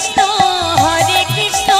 Krishna Hare Krishna.